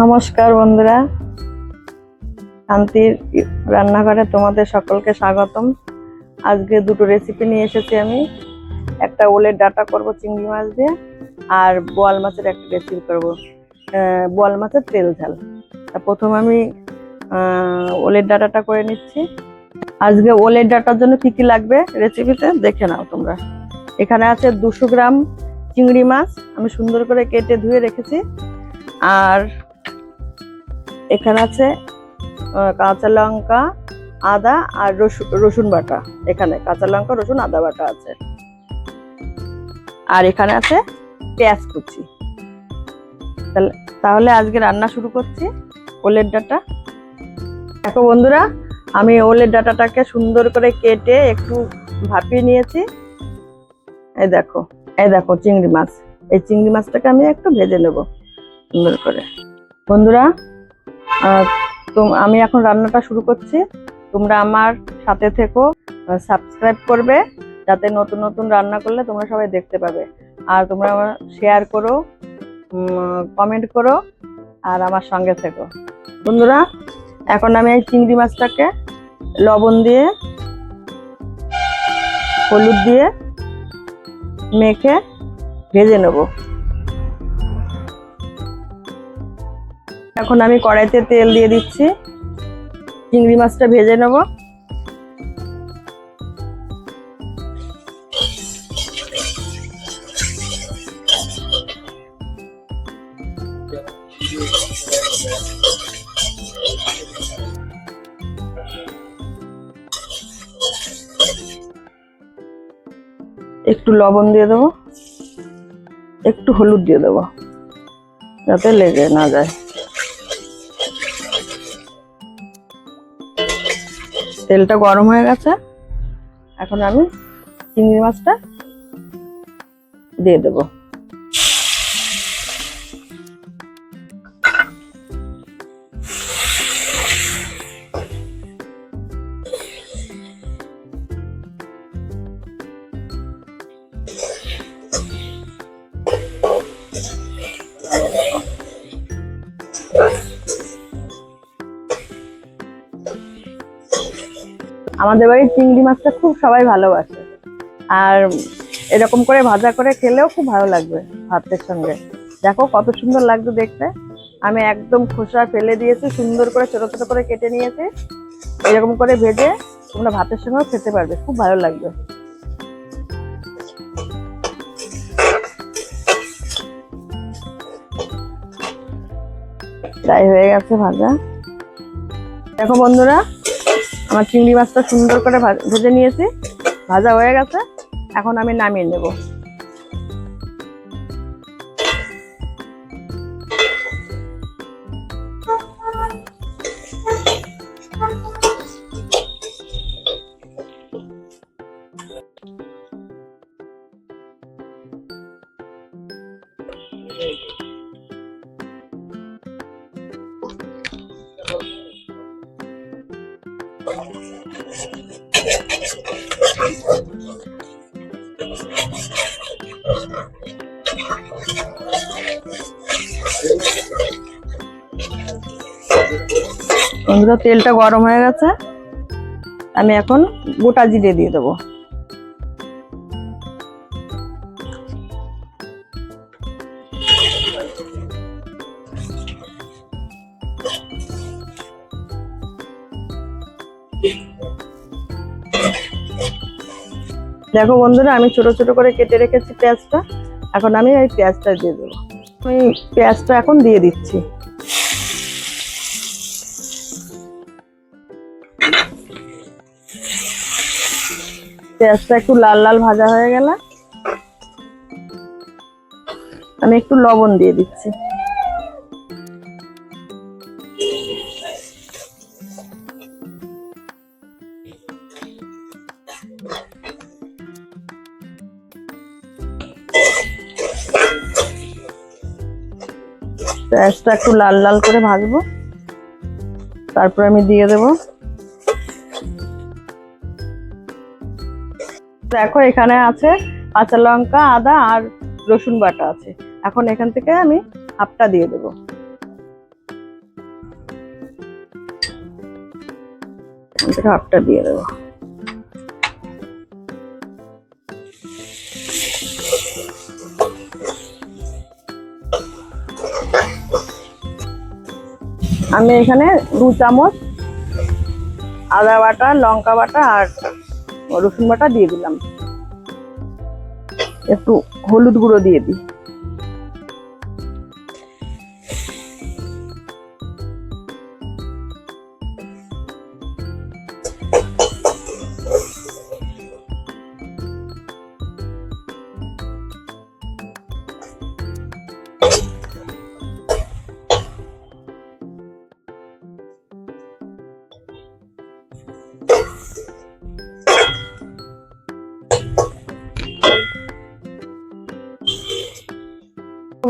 নমস্কার বন্ধুরা। শান্তির রান্নাঘরে তোমাদের সকলকে স্বাগতম। আজকে দুটো রেসিপি নিয়ে এসেছি আমি। একটা ওলের ডাটা করব চিংড়ি মাছ দিয়ে, আর বোয়াল মাছের একটা রেসিপি করব। বোয়াল মাছের তেল ঝাল। তা প্রথম আমি ওলের ডাটাটা করে নিচ্ছি। আজকে ওলের ডাটার জন্য কি কি লাগবে রেসিপিতে দেখে নাও তোমরা। এখানে আছে দুশো গ্রাম চিংড়ি মাছ। আমি সুন্দর করে কেটে ধুয়ে রেখেছি। আর এখানে আছে কাঁচা লঙ্কা, আদা আর রসুন বাটা এখানে। কাঁচা লঙ্কা, রসুন, আদা বাটা আছে। আর এখানে আছে পেঁয়াজ কুচি। তাহলে আজকে রান্না শুরু করছি ওলের ডাটা। দেখো বন্ধুরা, আমি ওলের ডাটাটাকে সুন্দর করে কেটে একটু ভাপিয়ে নিয়েছি। এই দেখো এই দেখো চিংড়ি মাছ। এই চিংড়ি মাছটাকে আমি একটু ভেজে নেব সুন্দর করে। বন্ধুরা আমি এখন রান্নাটা শুরু করছি। তোমরা আমার সাথে থেকো সাবস্ক্রাইব করবে, যাতে নতুন নতুন রান্না করলে তোমরা সবাই দেখতে পাবে। আর তোমরা আমার শেয়ার করো কমেন্ট করো, আর আমার সঙ্গে থেকো। বন্ধুরা, এখন আমি এই চিংড়ি মাছটাকে লবণ দিয়ে, হলুদ দিয়ে মেখে ভেজে নেব। এখন আমি কড়াইতে তেল দিয়ে দিচ্ছি। চিংড়ি মাছটা ভেজে নেব। একটু লবণ দিয়ে দেবো। একটু হলুদ দিয়ে দেবো। যাতে লেগে না যায়। তেলটা গরম হয়ে গেছে। এখন আমি চিংড়ি মাছটা দিয়ে দেবো। আমাদের বাড়ির চিংড়ি মাছটা খুব সবাই ভালোবাসে। আর এরকম করে ভাজা করে খেলেও খুব ভালো লাগবে ভাতের সঙ্গে। দেখো কত সুন্দর লাগবে দেখতে। আমি একদম খোসা ফেলে দিয়েছি, সুন্দর করে ছোট ছোট করে কেটে নিয়েছি। এরকম করে ভেজে তোমরা ভাতের সঙ্গেও খেতে পারবে, খুব ভালো লাগবে। তাই হয়ে গেছে ভাজা। দেখো বন্ধুরা আমার চিংড়ি মাছটা সুন্দর করে ভেজে নিয়েছি ভাজা হয়ে গেছে এখন আমি নামিয়ে নেব। তেলটা গরম হয়ে গেছে। আমি এখন গোটা জিরে দিয়ে দেবো। দেখো বন্ধুরা, আমি ছোট ছোট করে কেটে রেখেছি পেঁয়াজটা। এখন আমি এই পেঁয়াজটা দিয়ে দেবো। আমি পেঁয়াজটা এখন দিয়ে দিচ্ছি। পেঁয়াজটা একটু লাল লাল ভাজা হয়ে গেলে আমি একটু লবণ দিয়ে দিচ্ছি। পেঁয়াজটা একটু লাল লাল করে ভাজবো। তারপর আমি দিয়ে দেব। দেখো, এখানে আছে কাঁচা লঙ্কা, আদা আর রসুন বাটা আছে। এখন এখান থেকে আমি হাফটা দিয়ে দেব। হাফটা দিয়ে দেবো। আমি এখানে দু চামচ আদা বাটা, লঙ্কা বাটা আর রসুন বাটা দিয়ে দিলাম। একটু হলুদ গুঁড়ো দিয়ে দিই।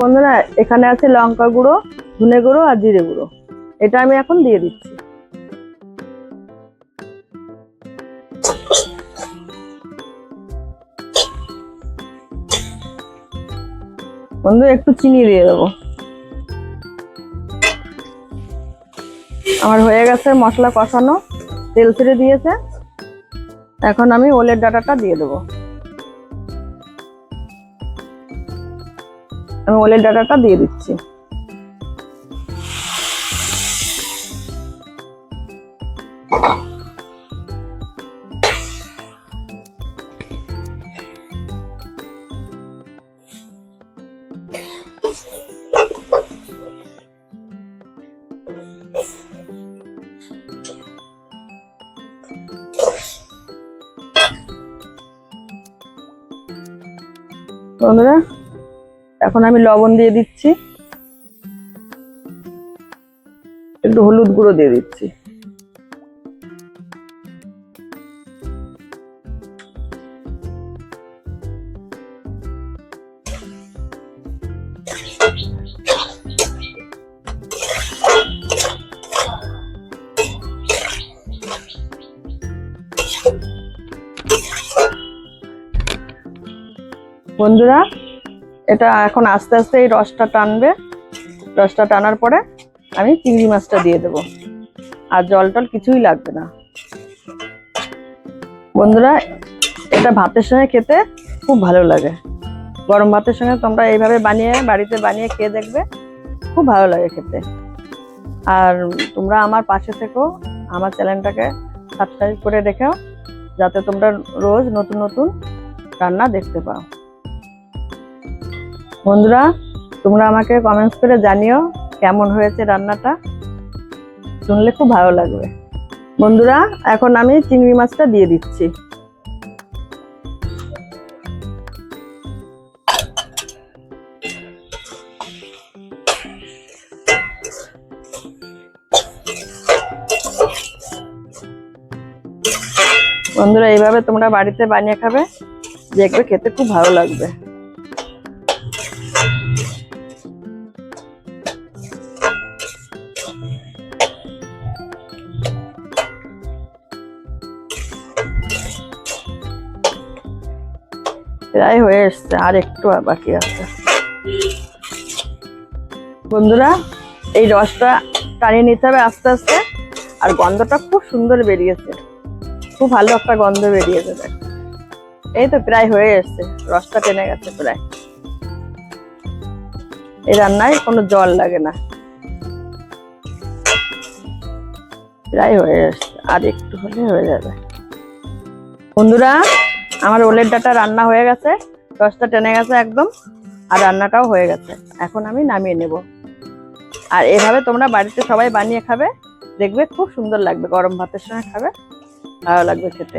বন্ধুরা, এখানে আছে লঙ্কা গুঁড়ো, ধনে গুঁড়ো আর জিরে গুঁড়ো। এটা আমি এখন দিয়ে দিচ্ছি। বন্ধু, একটু চিনি দিয়ে দেবো। আমার হয়ে গেছে মশলা কষানো। তেল ছেড়ে দিয়েছে। এখন আমি ওলের ডাটাটা দিয়ে দেবো। আমি ওলের ডাটাটা দিয়ে দিচ্ছি বন্ধুরা এখন আমি লবণ দিয়ে দিচ্ছি। একটু হলুদ গুঁড়ো দিয়ে দিচ্ছি। বন্ধুরা এটা এখন আস্তে আস্তে এই রসটা টানবে। রসটা টানার পরে আমি চিংড়ি মাছটা দিয়ে দেবো। আর জল টল কিছুই লাগবে না। বন্ধুরা, এটা ভাতের সঙ্গে খেতে খুব ভালো লাগে। গরম ভাতের সঙ্গে তোমরা এইভাবে বানিয়ে, বাড়িতে বানিয়ে খেয়ে দেখবে, খুব ভালো লাগে খেতে। আর তোমরা আমার পাশে থেকেও আমার চ্যানেলটাকে সাবস্ক্রাইব করে রেখেও, যাতে তোমরা রোজ নতুন নতুন রান্না দেখতে পাও। বন্ধুরা, তোমরা আমাকে কমেন্টস করে জানিও কেমন হয়েছে রান্নাটা। শুনলে খুব ভালো লাগবে। বন্ধুরা, এখন আমি চিংড়ি মাছটা দিয়ে দিচ্ছি। বন্ধুরা, এইভাবে তোমরা বাড়িতে বানিয়ে খাবে, দেখবে খেতে খুব ভালো লাগবে। প্রায় হয়ে এসছে, আর একটু বাকি আছে। বন্ধুরা, এই রসটা টানিয়ে নিতে হবে আস্তে আস্তে, আর গন্ধটা খুব সুন্দর বেরিয়েছে। খুব ভালো একটা গন্ধ বেরিয়েছে, দেখ। এই তো প্রায় হয়ে এসছে, রসটা টেনে গেছে প্রায়। এই রান্নায় কোনো জল লাগে না। প্রায় হয়ে এসছে, আর একটু হলে হয়ে যাবে। বন্ধুরা আমার ওলের ডাটা রান্না হয়ে গেছে রসটা টেনে গেছে একদম, আর রান্নাটাও হয়ে গেছে। এখন আমি নামিয়ে নেব। আর এভাবে তোমরা বাড়িতে সবাই বানিয়ে খাবে, দেখবে খুব সুন্দর লাগবে, গরম ভাতের সঙ্গে খাবে, ভালো লাগবে খেতে।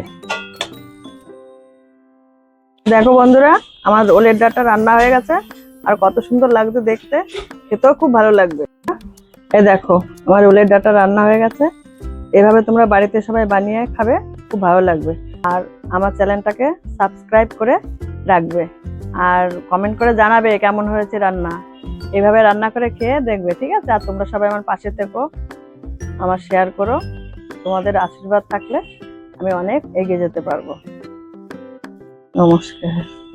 দেখো বন্ধুরা, আমার ওলের ডাটা রান্না হয়ে গেছে, আর কত সুন্দর লাগছে দেখতে, খেতেও খুব ভালো লাগবে। এ দেখো, আমার ওলের ডাটা রান্না হয়ে গেছে, এভাবে তোমরা বাড়িতে সবাই বানিয়ে খাবে, খুব ভালো লাগবে। আর আমার চ্যানেলটাকে সাবস্ক্রাইব করে রাখবে আর কমেন্ট করে জানাবে কেমন হয়েছে রান্না। এভাবে রান্না করে খেয়ে দেখবে, ঠিক আছে? আর তোমরা সবাই আমার পাশে থেকো, আমার শেয়ার করো। তোমাদের আশীর্বাদ থাকলে আমি অনেক এগিয়ে যেতে পারব। নমস্কার।